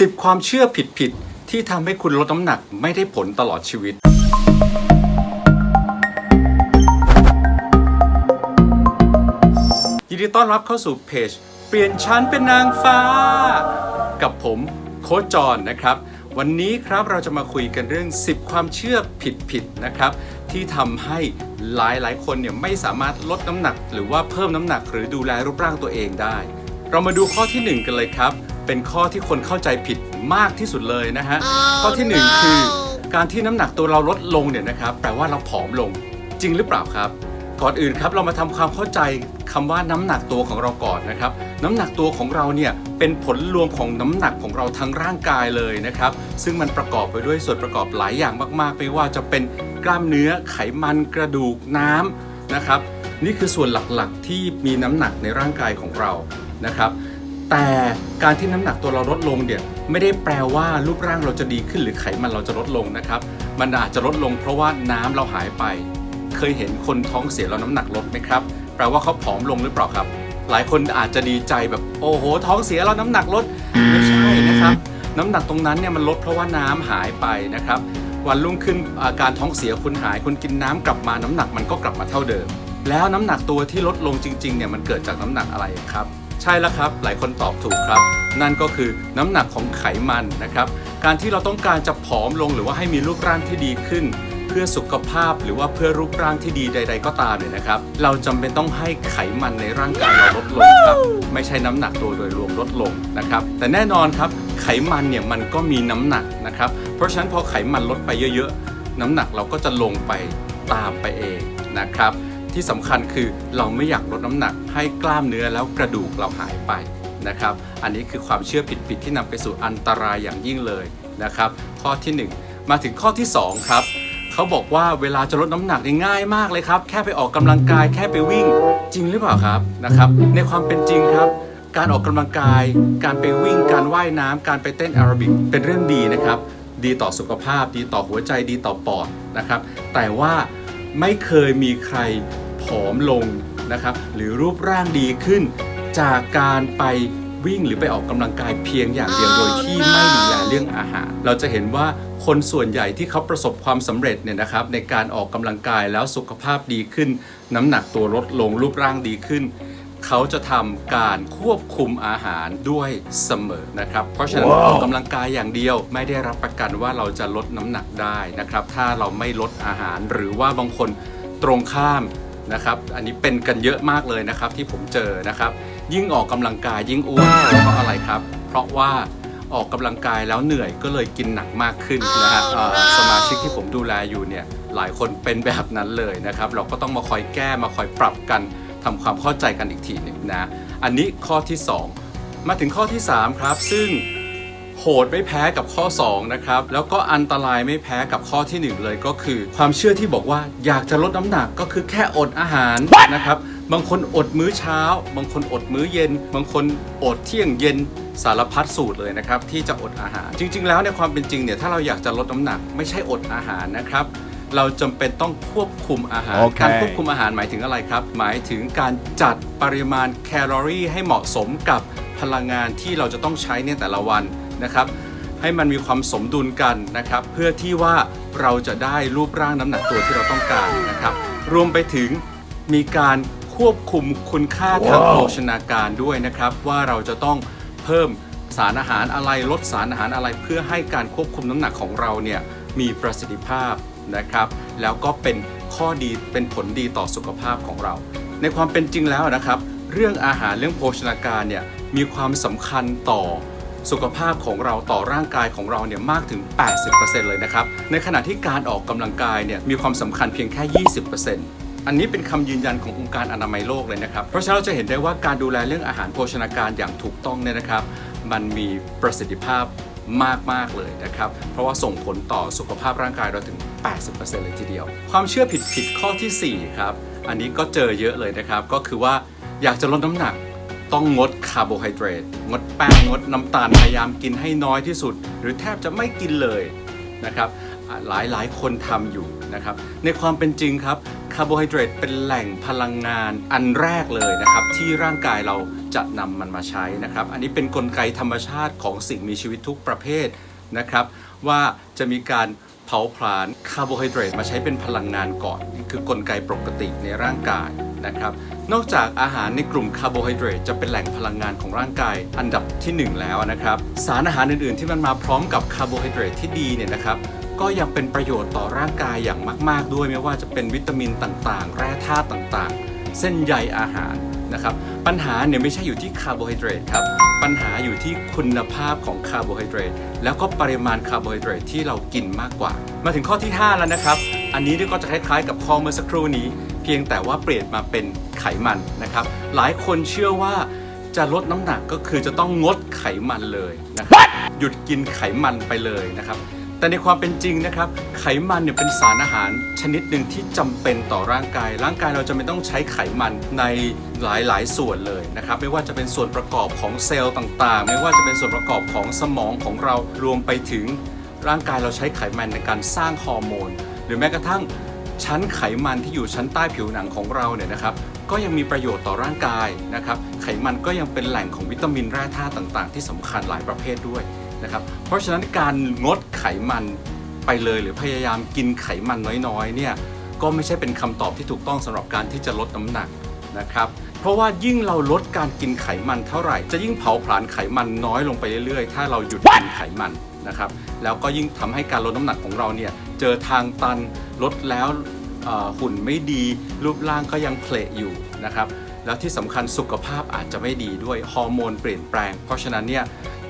10 ความเชื่อผิดๆที่ทำให้คุณลดน้ำหนักไม่ได้ผลตลอดชีวิต ยินดีต้อนรับเข้าสู่เพจ เปลี่ยนชั้นเป็นนางฟ้า กับผมโค้ชจอนนะครับ วันนี้ครับเราจะมาคุยกันเรื่อง 10 ความเชื่อผิดๆนะครับ ที่ทำให้หลายๆ คนเนี่ยไม่สามารถลดน้ำหนัก หรือว่าเพิ่มน้ำหนักหรือดูแลรูปร่างตัวเองได้ เรามาดูข้อทีหนึ่1 กันเลยครับ เป็นข้อที่คนเข้าใจผิดมากที่สุดเลยนะฮะ ข้อทีหนึ่1คือการที่น้ำหนักตัวเราลดลงเนี่ยนะครับแปลว่าเราผอมลงจริงหรือเปล่าครับ ก่อนอื่นครับเรามาทำความเข้าใจคำว่าน้ำหนักตัวของเราก่อนนะครับน้ำหนักตัวของเราเนี่ยเป็นผลรวมของน้ำหนักของเราทั้งร่างกายเลยนะครับ ซึ่งมันประกอบไปด้วยส่วนประกอบหลายอย่างมากๆ ไม่ว่าจะเป็นกล้ามเนื้อไขมันกระดูกน้ำนะครับ นี่คือส่วนหลักๆที่มีน้ำหนักในร่างกายของเรานะครับ แต่การที่น้ำหนักตัวเราลดลงเนี่ยไม่ได้แปลว่ารูปร่างเราจะดีขึ้นหรือไขมันเราจะลดลงนะครับ มันอาจจะลดลงเพราะว่าน้ำเราหายไป เคยเห็นคนท้องเสียแล้วน้ำหนักลดไหมครับ แปลว่าเขาผอมลงหรือเปล่าครับ หลายคนอาจจะดีใจแบบโอ้โห ท้องเสียแล้วน้ำหนักลดไม่ใช่นะครับ น้ำหนักตรงนั้นเนี่ยมันลดเพราะว่าน้ำหายไปนะครับ วันรุ่งขึ้นอาการท้องเสียคุณหายคุณกินน้ำกลับมาน้ำหนักมันก็กลับมาเท่าเดิม แล้วน้ำหนักตัวที่ลดลงจริงๆเนี่ยมันเกิดจากน้ำหนักอะไรครับ ใช่แล้วครับ หลายคนตอบถูกครับ นั่นก็คือน้ำหนักของไขมันนะครับ การที่เราต้องการจะผอมลงหรือว่าให้มีรูปร่างที่ดีขึ้น เพื่อสุขภาพหรือว่าเพื่อรูปร่างที่ดีใด ๆ ก็ตามเนี่ยนะครับ เราจำเป็นต้องให้ไขมันในร่างกายเราลดลงครับ ไม่ใช่น้ำหนักตัวโดยรวมลดลงนะครับ แต่แน่นอนครับไขมันเนี่ยมันก็มีน้ำหนักนะครับ เพราะฉะนั้นพอไขมันลดไปเยอะๆ น้ำหนักเราก็จะลงไปตามไปเองนะครับ ที่สำคัญคือเราไม่อยากลดน้ำหนักให้กล้ามเนื้อแล้วกระดูกเราหายไปนะครับ อันนี้คือความเชื่อผิดๆที่นำไปสู่อันตรายอย่างยิ่งเลยนะครับ ข้อทีหนึ่1 มาถึงข้อที่ 2 ครับเขาบอกว่าเวลาจะลดน้ำหนักง่ายมากเลยครับ แค่ไปออกกำลังกายแค่ไปวิ่งจริงหรือเปล่าครับนะครับ ในความเป็นจริงครับ การออกกำลังกาย การไปวิ่ง การว่ายน้ำการไปเต้นแอโรบิกเป็นเรื่องดีนะครับ ดีต่อสุขภาพ ดีต่อหัวใจดีต่อปอดนะครับ แต่ว่าไม่เคยมีใคร ผอมลงนะครับหรือรูปร่างดีขึ้น จากการไปวิ่งหรือไปออกกำลังกายเพียงอย่างเดียวโดยที่ไม่ดูแลเรื่องอาหาร เราจะเห็นว่าคนส่วนใหญ่ที่เขาประสบความสำเร็จเนี่ยนะครับในการออกกำลังกายแล้วสุขภาพดีขึ้น น้ำหนักตัวลดลงรูปร่างดีขึ้น เขาจะทำการควบคุมอาหารด้วยเสมอนะครับเพราะฉะนั้นว้าวออกกำลังกายอย่างเดียว ไม่ได้รับประกันว่าเราจะลดน้ำหนักได้นะครับถ้าเราไม่ลดอาหารหรือว่าบางคนตรงข้าม นะครับ อันนี้เป็นกันเยอะมากเลยนะครับที่ผมเจอนะครับ ยิ่งออกกำลังกายยิ่งอ้วนเพราะอะไรครับ เพราะว่าออกกำลังกายแล้วเหนื่อยก็เลยกินหนักมากขึ้นนะฮะเอ่อสมาชิกที่ผมดูแลอยู่เนี่ยหลายคนเป็นแบบนั้นเลยนะครับ เราก็ต้องมาคอยแก้มาคอยปรับกันทำความเข้าใจกันอีกทีหนึ่งนะ อันนี้ข้อที่ 2 มาถึงข้อที่ 3 ครับ ซึ่ง โหดไม่แพ้กับข้อ 2 นะครับ แล้วก็อันตรายไม่แพ้กับข้อทีหนึ่1 เลยก็คือ ความเชื่อที่บอกว่าอยากจะลดน้ำหนักก็คือแค่อดอาหารนะครับ บางคนอดมื้อเช้า บางคนอดมื้อเย็น บางคนอดเที่ยงเย็นสารพัดสูตรเลยนะครับ ที่จะอดอาหาร จริง ๆ แล้วในความเป็นจริงเนี่ยถ้าเราอยากจะลดน้ำหนัก ไม่ใช่อดอาหารนะครับเราจำเป็นต้องควบคุมอาหารโอเคการควบคุมอาหารหมายถึงอะไรครับ หมายถึงการจัดปริมาณแคลอรี่ให้เหมาะสมกับพลังงานที่เราจะต้องใช้ในแต่ละวัน นะครับ ให้มันมีความสมดุลกันนะครับ เพื่อที่ว่าเราจะได้รูปร่างน้ำหนักตัวที่เราต้องการนะครับ รวมไปถึงมีการควบคุมคุณค่าทางว้าวโภชนาการด้วยนะครับ ว่าเราจะต้องเพิ่มสารอาหารอะไรลดสารอาหารอะไร เพื่อให้การควบคุมน้ำหนักของเราเนี่ยมีประสิทธิภาพนะครับ แล้วก็เป็นข้อดีเป็นผลดีต่อสุขภาพของเรา ในความเป็นจริงแล้วนะครับ เรื่องอาหารเรื่องโภชนาการเนี่ยมีความสำคัญต่อ สุขภาพของเราต่อร่างกายของเราเนี่ยมากถึง 80%เลยนะครับ ในขณะที่การออกกำลังกายเนี่ยมีความสำคัญเพียงแค่ 20%อันนี้เป็นคำยืนยันขององค์การอนามัยโลกเลยนะครับ เพราะฉะนั้นเราจะเห็นได้ว่าการดูแลเรื่องอาหารโภชนาการอย่างถูกต้องเนี่ยนะครับ มันมีประสิทธิภาพมาก ๆ เลยนะครับ เพราะว่าส่งผลต่อสุขภาพร่างกายเราถึง 80%เลยทีเดียว ความเชื่อผิดๆข้อทีสี่4 ครับ อันนี้ก็เจอเยอะเลยนะครับ ก็คือว่าอยากจะลดน้ำหนัก ต้องงดคาร์โบไฮเดรตงดแป้งงดน้ำตาลพยายามกินให้น้อยที่สุด หรือแทบจะไม่กินเลยนะครับหลายหลายคนทำอยู่นะครับ ในความเป็นจริงครับคาร์โบไฮเดรตเป็นแหล่งพลังงานอันแรกเลยนะครับ ที่ร่างกายเราจะนำมันมาใช้นะครับ อันนี้เป็นนกลไกธรรมชาติของสิ่งมีชีวิตทุกประเภทนะครับ ว่าจะมีการเผาผลาญคาร์โบไฮเดรตมาใช้เป็นพลังงานก่อนนี่คือกลไกปกติในร่างกาย นะครับ นอกจากอาหารในกลุ่มคาร์โบไฮเดรตจะเป็นแหล่งพลังงานของร่างกายอันดับทีหนึ่1 แล้วนะครับ สารอาหารอื่นๆ ที่มันมาพร้อมกับคาร์โบไฮเดรตที่ดีเนี่ยนะครับก็ยังเป็นประโยชน์ต่อร่างกายอย่างมาก ๆ ด้วยไม่ว่าจะเป็นวิตามินต่างๆ แร่ธาตุต่างๆ เส้นใยอาหารนะครับปัญหาเนี่ยไม่ใช่อยู่ที่คาร์โบไฮเดรตครับปัญหาอยู่ที่คุณภาพของคาร์โบไฮเดรตแล้วก็ปริมาณคาร์โบไฮเดรตที่เรากินมากกว่า มาถึงข้อที่ 5 แล้วนะครับ อันนี้เนี่ยก็จะคล้ายๆ กับข้อเมื่อสักครู่นี้ เพียงแต่ว่าเปลี่ยนมาเป็นไขมันนะครับ หลายคนเชื่อว่าจะลดน้ำหนักก็คือจะต้องงดไขมันเลยนะครับหยุดกินไขมันไปเลยนะครับ แต่ในความเป็นจริงนะครับ ไขมันเนี่ยเป็นสารอาหารชนิดหนึ่งที่จำเป็นต่อร่างกาย ร่างกายเราจะไม่ต้องใช้ไขมันในหลายๆ ส่วนเลยนะครับ ไม่ว่าจะเป็นส่วนประกอบของเซลล์ต่างๆ ไม่ว่าจะเป็นส่วนประกอบของสมองของเรารวมไปถึงร่างกายเราใช้ไขมันในการสร้างฮอร์โมน หรือแม้กระทั่ง ชั้นไขมันที่อยู่ชั้นใต้ผิวหนังของเราเนี่ยนะครับก็ยังมีประโยชน์ต่อร่างกายนะครับไขมันก็ยังเป็นแหล่งของวิตามินแร่ธาตุต่างๆ ที่สำคัญหลายประเภทด้วยนะครับเพราะฉะนั้นการงดไขมันไปเลยหรือพยายามกินไขมันน้อยๆเนี่ยก็ไม่ใช่เป็นคำตอบที่ถูกต้องสำหรับการที่จะลดน้ำหนักนะครับเพราะว่ายิ่งเราลดการกินไขมันเท่าไหร่ จะยิ่งเผาผลาญไขมันน้อยลงไปเรื่อยๆ ถ้าเราหยุดกินไขมัน นะครับแล้วก็ยิ่งทำให้การลดน้ำหนักของเราเนี่ยเจอทางตันลดแล้วหุ่นไม่ดีรูปร่างก็ยังเพลทอยู่นะครับแล้วที่สำคัญสุขภาพอาจจะไม่ดีด้วยฮอร์โมนเปลี่ยนแปลง เพราะฉะนั้นเนี่ย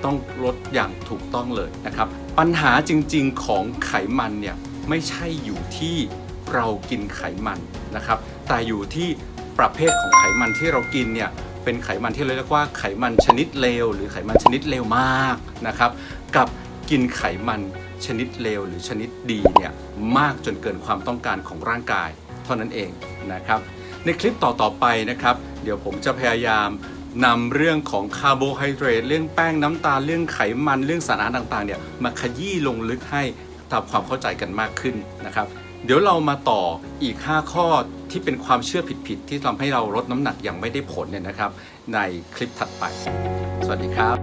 ต้องลดอย่างถูกต้องเลยนะครับปัญหาจริงๆของไขมันเนี่ยไม่ใช่อยู่ที่เรากินไขมันนะครับแต่อยู่ที่ประเภทของไขมันที่เรากินเนี่ยเป็นไขมันที่เราเรียกว่าไขมันชนิดเลวหรือไขมันชนิดเลวมากนะครับกับ กินไขมันชนิดเลวหรือชนิดดีเนี่ยมากจนเกินความต้องการของร่างกาย เท่านั้นเองนะครับ ในคลิปต่อๆไปนะครับ เดี๋ยวผมจะพยายามนำเรื่องของคาร์โบไฮเดรตเรื่องแป้งน้ำตาลเรื่องไขมันเรื่องสารอาหารต่างๆเนี่ยมาขยี้ลงลึกให้ตามความเข้าใจกันมากขึ้นนะครับ เดี๋ยวเรามาต่ออีก 5 ข้อที่เป็นความเชื่อผิดๆที่ทำให้เราลดน้ำหนักอย่างไม่ได้ผลเนี่ยนะครับ ในคลิปถัดไป สวัสดีครับ